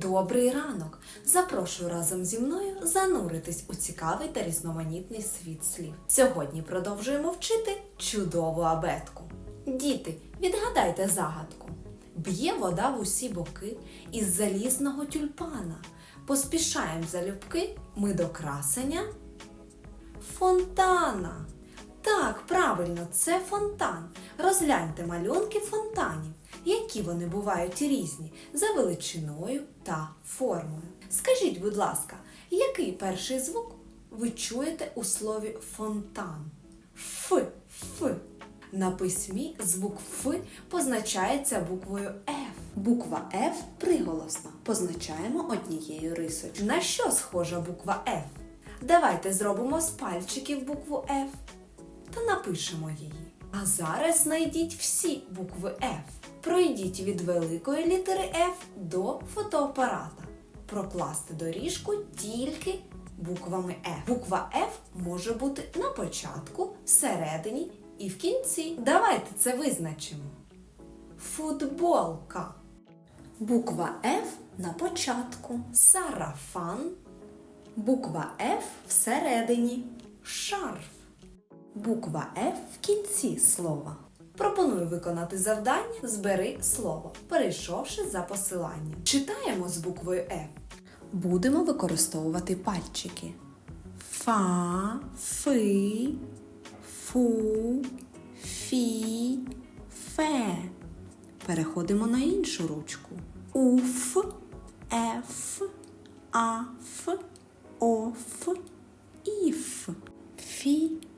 Добрий ранок! Запрошую разом зі мною зануритись у цікавий та різноманітний світ слів. Сьогодні продовжуємо вчити чудову абетку. Діти, відгадайте загадку. Б'є вода в усі боки із залізного тюльпана. Поспішаємо залюбки ми до красення фонтана. Так, правильно, це фонтан. Розгляньте малюнки фонтанів, які вони бувають різні за величиною та формою. Скажіть, будь ласка, який перший звук ви чуєте у слові фонтан? Ф, Ф. На письмі звук Ф позначається буквою Ф. Буква Ф приголосна. Позначаємо однією рисочкою. На що схожа буква Ф? Давайте зробимо з пальчиків букву F та напишемо її. А зараз знайдіть всі букви F. Пройдіть від великої літери F до фотоапарата. Прокласти доріжку тільки буквами F. Буква F може бути на початку, всередині і в кінці. Давайте це визначимо. Футболка. Буква F на початку. Сарафан. Буква F всередині. Шарф. Буква F в кінці слова. Пропоную виконати завдання Збери слово, перейшовши за посиланням. Читаємо з буквою F. Будемо використовувати пальчики. Фа, фи, фу, фі, фе. Переходимо на іншу ручку. Уф, еф, аф, оф.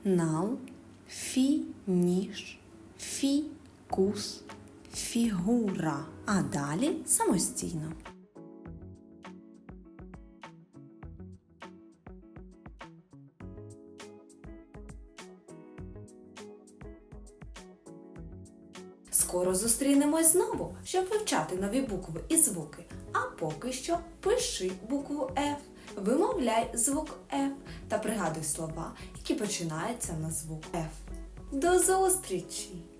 Фінал, фініш, фікус, фігура. А далі самостійно. Скоро зустрінемось знову, щоб вивчати нові букви і звуки. А поки що пиши букву F, вимовляй звук F та пригадуй слова, які починаються на звук F. До зустрічі!